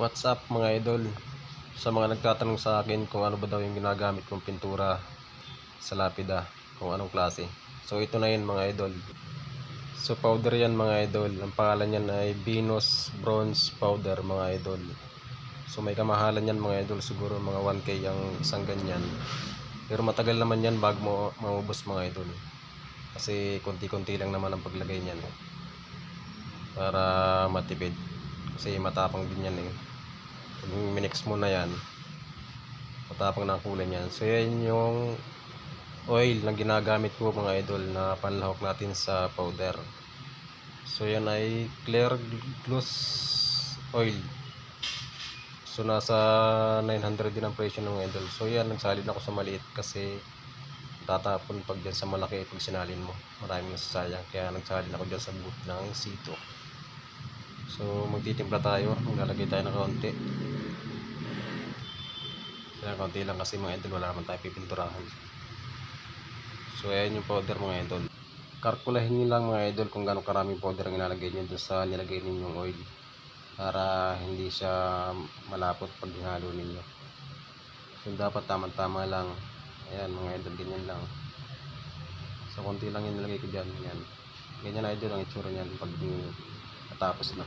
What's up mga idol? Sa mga nagtatanong sa akin kung ano ba daw yung ginagamit kong pintura sa lapida, kung anong klase. So ito na yun mga idol. So powder yan mga idol. Ang pangalan yan ay Venus Bronze Powder mga idol. So may kamahalan yan mga idol. Siguro mga 1k ang isang ganyan. Pero matagal naman yan bago mo maubos mga idol. Kasi konti-konti lang naman ang paglagay niyan. Para matipid. Kasi matapang din yan eh. Minix mo na yan, matapang na ang kulay niyan. So yan yung oil na ginagamit ko mga idol na panlahok natin sa powder. So yan ay clear gloss oil. So nasa 900 din ang presyo ng idol. So yan nagsalin ako sa maliit kasi tatapon pag dyan sa malaki pag sinalin mo. Maraming nasasayang kaya nagsalin ako dyan sa booth ng sito. So magtitimpla tayo, maglalagay tayo ng kaunti. Kaya kaunti lang kasi mga idol wala naman tayo pipinturahan. So ayan yung powder mga idol. Kalkulahin nyo lang mga idol kung gano'ng karaming powder ang ilalagay nyo doon sa nilagay ninyong oil. Para hindi siya malapot pag hinalo ninyo. So dapat tamang-tama lang. Ayan mga idol, ganyan lang. So konti lang yung nilagay ko dyan. Yan. Ganyan idol ang itsura niyan pag natapos na.